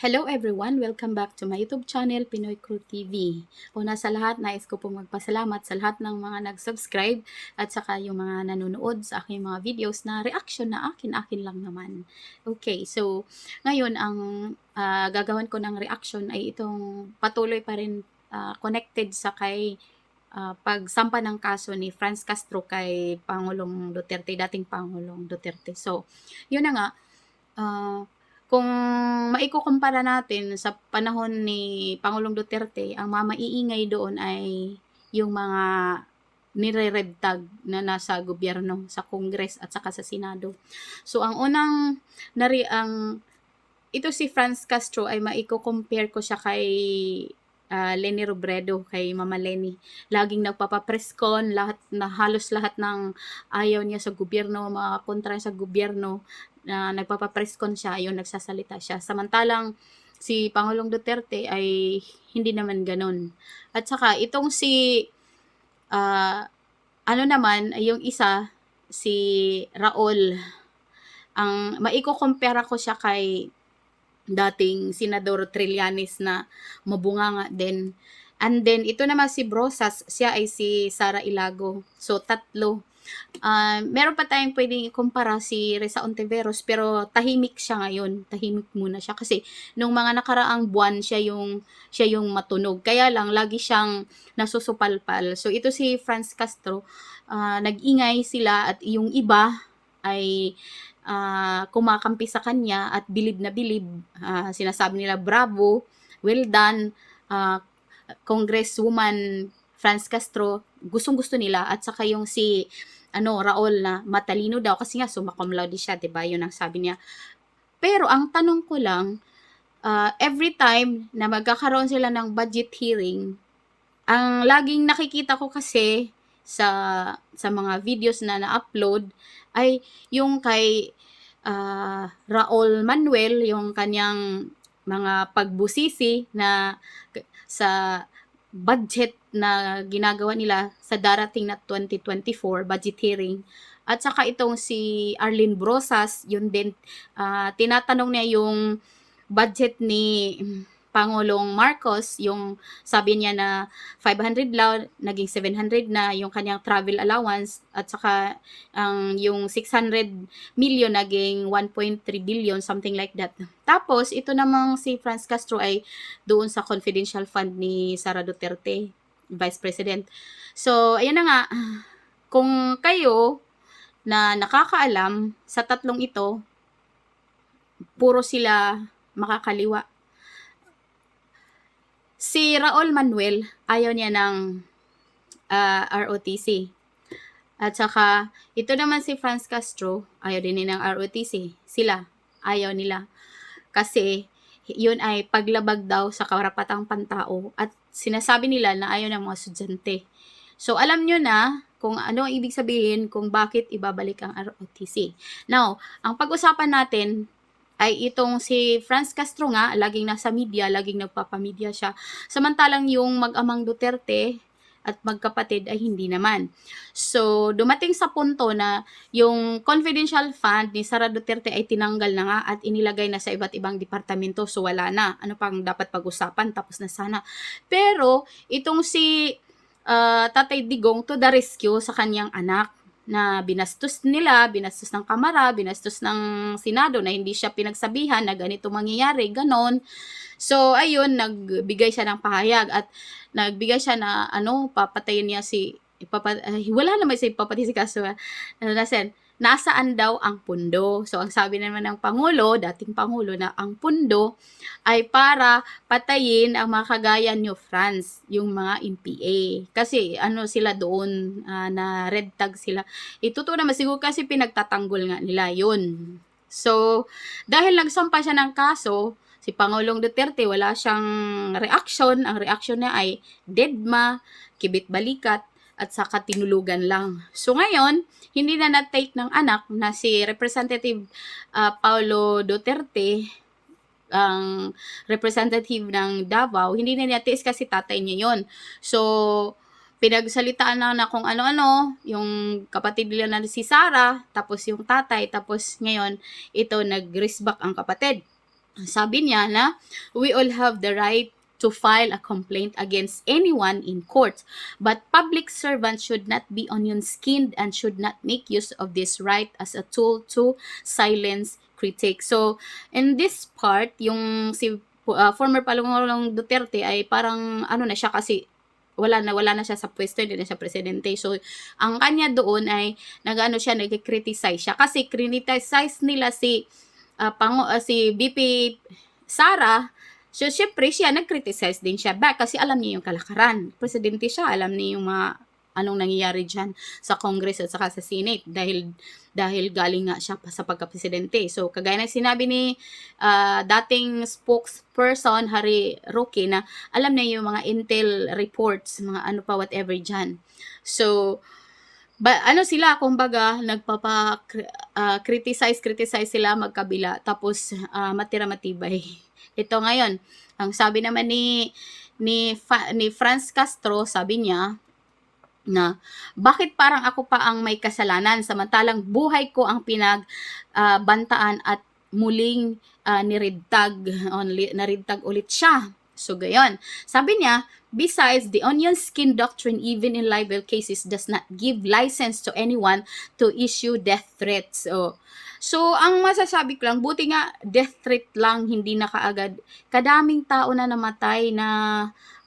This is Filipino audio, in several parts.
Hello everyone! Welcome back to my YouTube channel, Pinoy Crew TV. Una sa lahat, nais ko pong magpasalamat sa lahat ng mga nag-subscribe at saka yung mga nanonood sa aking mga videos na reaction na akin-akin lang naman. Okay, so ngayon ang ah, gagawin ko ng reaction ay itong patuloy pa rin ah, connected sa kay ah, pagsampa ng kaso ni Franz Castro kay Pangulong Duterte, dating Pangulong Duterte. So, yun na nga, ah, kung maikukumpara natin sa panahon ni Pangulong Duterte, ang mamaiingay doon ay yung mga nire-red tag na nasa gobyerno, sa Congress at saka sa Senado. So ang unang nari ang ito si Franz Castro ay maiko-compare ko siya kay ah, Leni Robredo, kay Mama Leni. Laging nagpapa-press con, lahat na halos lahat ng ayaw niya sa gobyerno, mga kontra sa gobyerno, na nagpapa-press con siya, ayun, nagsasalita siya. Samantalang si Pangulong Duterte ay hindi naman ganun. At saka, itong si, ah, ano naman, yung isa, si Raul, ang maiko-compare ko siya kay dating Senador Trillanes na mabunga nga din. And then, ito naman si Brosas, siya ay si Sara Ilago. So, tatlo. Ah, meron pa tayong pwedeng ikumpara si Reza Ontiveros pero tahimik siya ngayon. Tahimik muna siya kasi nung mga nakaraang buwan siya yung siya yung matunog. Kaya lang lagi siyang nasusupalpal. So ito si Franz Castro, ah, nag-ingay sila at yung iba ay ah, kumakampi sa kanya at bilib na bilib. Ah, sinasabi nila bravo, well done, ah, Congresswoman Franz Castro, gustong-gusto nila at saka yung si ano Raul na matalino daw kasi nga summa cum laude siya, 'di ba? 'Yun ang sabi niya. Pero ang tanong ko lang, ah, every time na magkakaroon sila ng budget hearing, ang laging nakikita ko kasi sa sa mga videos na na-upload ay yung kay ah, Raul Manuel, yung kanyang mga pagbusisi na sa budget na ginagawa nila sa darating na 2024 budget. At saka itong si Arlene Brosas, yun din, ah, tinatanong niya yung budget ni Pangulong Marcos, yung sabi niya na 500 lang, naging 700 na yung kanyang travel allowance at saka ang yung 600 million naging 1.3 billion, something like that. Tapos, ito namang si Franz Castro ay doon sa confidential fund ni Sara Duterte, Vice President. So, ayan na nga, kung kayo na nakakaalam sa tatlong ito, puro sila makakaliwa. Si Raul Manuel, ayaw niya ng ah, ROTC. At saka, ito naman si Franz Castro, ayaw din ng ROTC. Sila, ayaw nila. Kasi, yun ay paglabag daw sa karapatang pantao at sinasabi nila na ayaw ng mga estudyante. So, alam nyo na kung ano ang ibig sabihin kung bakit ibabalik ang ROTC. Now, ang pag-usapan natin ay itong si Franz Castro nga, laging nasa media, laging nagpapamedia siya. Samantalang yung mag-amang Duterte at magkapatid ay hindi naman. So, dumating sa punto na yung confidential fund ni Sara Duterte ay tinanggal na nga at inilagay na sa iba't ibang departamento. So, wala na. Ano pang dapat pag-usapan? Tapos na sana. Pero, itong si ah, Tatay Digong to the rescue sa kanyang anak na binastos nila, binastos ng kamara, binastos ng Senado na hindi siya pinagsabihan na ganito mangyayari, ganon. So, ayun, nagbigay siya ng pahayag at nagbigay siya na, ano, papatayin niya si, ipapa, ay, wala naman si papatay si Kaso, ano na nasaan daw ang pundo. So, ang sabi naman ng Pangulo, dating Pangulo, na ang pundo ay para patayin ang mga kagaya nyo, France, yung mga MPA. Kasi, ano sila doon, ah, na red tag sila. Ituto naman siguro kasi pinagtatanggol nga nila yun. So, dahil nagsampa siya ng kaso, si Pangulong Duterte, wala siyang reaction. Ang reaction niya ay deadma, kibit balikat, at saka tinulugan lang. So ngayon, hindi na na-take ng anak na si Representative ah, Paulo Duterte, ang representative ng Davao, hindi na niya tiis kasi tatay niya yon. So, pinagsalitaan na na kung ano-ano, yung kapatid nila na si Sarah, tapos yung tatay, tapos ngayon, ito nag back ang kapatid. sabi niya na we all have the right to file a complaint against anyone in court. But public servants should not be onion-skinned and should not make use of this right as a tool to silence critics. So, in this part, yung si uh, former Pangulong Duterte ay parang ano na siya kasi wala na wala na siya sa pwesto, hindi na siya presidente. So, ang kanya doon ay nag-ano siya, nag-criticize siya kasi criticize nila si uh, pango, uh, si BP Sara So, syempre, siya, nag-criticize din siya back kasi alam niya yung kalakaran. Presidente siya, alam niya yung mga anong nangyayari dyan sa Congress at saka sa Senate dahil dahil galing nga siya sa pagka-presidente. So, kagaya ng sinabi ni uh, dating spokesperson, Harry Roque, na alam niya yung mga intel reports, mga ano pa, whatever dyan. So, ba, ano sila, kumbaga, nagpapa uh, criticize, sila magkabila, tapos uh, matira matibay. Ito ngayon, ang sabi naman ni ni Fa, ni Franz Castro, sabi niya na bakit parang ako pa ang may kasalanan samantalang buhay ko ang pinagbantaan uh, at muling uh, niridtag on naridtag ulit siya. So gayon. Sabi niya, Besides, the onion skin doctrine, even in libel cases, does not give license to anyone to issue death threats. So, so ang masasabi ko lang, buti nga death threat lang, hindi na kaagad. Kadaming tao na namatay na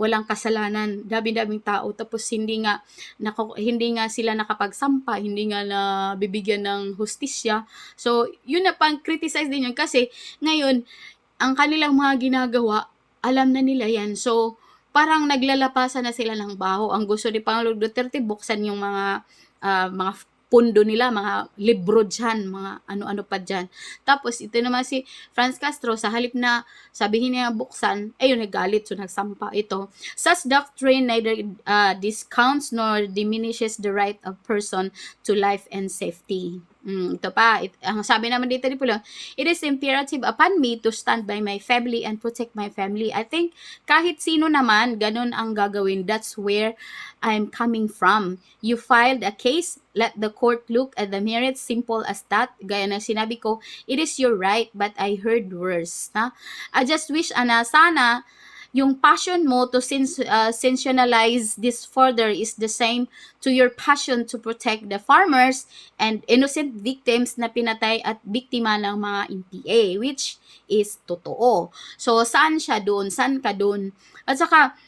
walang kasalanan, dami-daming tao, tapos hindi nga, nako, hindi nga sila nakapagsampa, hindi nga na bibigyan ng hustisya. So, yun na pang criticize din yun kasi ngayon, ang kanilang mga ginagawa, alam na nila yan. So, parang naglalapasan na sila ng baho. Ang gusto ni Pangulong Duterte, buksan yung mga uh, mga pundo nila, mga libro dyan, mga ano-ano pa dyan. Tapos, ito naman si Franz Castro, sa halip na sabihin niya buksan, ayun, nagalit, so nagsampa ito. Such doctrine neither uh, discounts nor diminishes the right of person to life and safety. Mm, ito pa, it, ang sabi naman dito ni Pulo, it is imperative upon me to stand by my family and protect my family. I think kahit sino naman, ganun ang gagawin. That's where I'm coming from. You filed a case, let the court look at the merits, simple as that. Gaya na sinabi ko, it is your right, but I heard worse. Na? I just wish, ana, sana, yung passion mo to sens- uh, sensationalize this further is the same to your passion to protect the farmers and innocent victims na pinatay at biktima ng mga NPA, which is totoo. So, saan siya doon? Saan ka doon? At saka,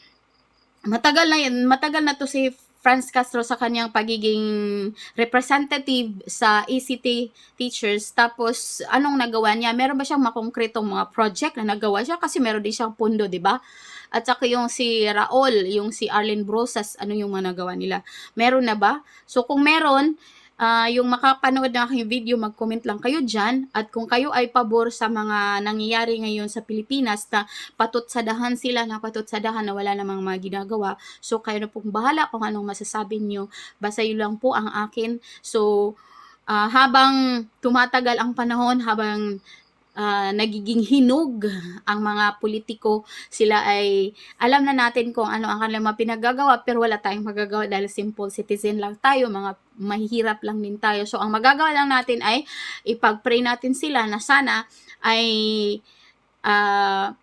matagal na yan, matagal na to si Franz Castro sa kanyang pagiging representative sa ECT teachers. Tapos, anong nagawa niya? Meron ba siyang makongkretong mga project na nagawa siya? Kasi meron din siyang pundo, di ba? At saka yung si Raul, yung si Arlen Brosas, ano yung mga nagawa nila? Meron na ba? So, kung meron, uh, yung makapanood ng aking video, mag-comment lang kayo dyan. At kung kayo ay pabor sa mga nangyayari ngayon sa Pilipinas na patutsadahan sila, na patutsadahan na wala namang mga ginagawa, so kayo na pong bahala kung anong masasabi nyo. Basta yun lang po ang akin. So, uh, habang tumatagal ang panahon, habang uh, nagiging hinog ang mga politiko. Sila ay alam na natin kung ano ang kanilang mga pinagagawa pero wala tayong magagawa dahil simple citizen lang tayo, mga mahihirap lang din tayo. So ang magagawa lang natin ay ipag-pray natin sila na sana ay uh,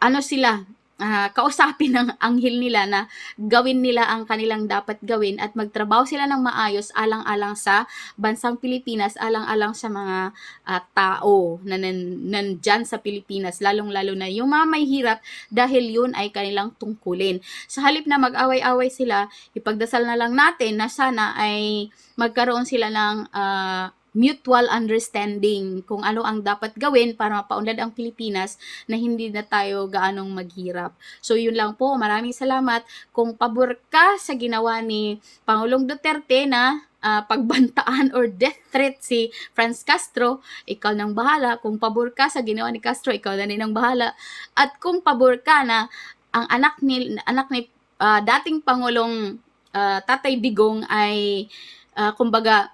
ano sila uh, kausapin ng anghel nila na gawin nila ang kanilang dapat gawin at magtrabaho sila ng maayos alang-alang sa bansang Pilipinas, alang-alang sa mga uh, tao na nan, nandyan sa Pilipinas, lalong-lalo na yung mga may hirap dahil yun ay kanilang tungkulin. Sa halip na mag-away-away sila, ipagdasal na lang natin na sana ay magkaroon sila ng uh, mutual understanding kung ano ang dapat gawin para mapaunlad ang Pilipinas na hindi na tayo gaanong maghirap. So yun lang po, maraming salamat. Kung pabor ka sa ginawa ni Pangulong Duterte na uh, pagbantaan or death threat si Franz Castro, ikaw nang bahala. Kung pabor ka sa ginawa ni Castro, ikaw na rin ang bahala. At kung pabor ka na ang anak ni anak ni uh, dating Pangulong uh, Tatay Digong ay uh, kumbaga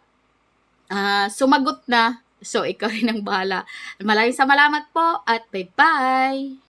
uh, sumagot na. So, ikaw rin ang bahala. Maraming salamat po at bye-bye!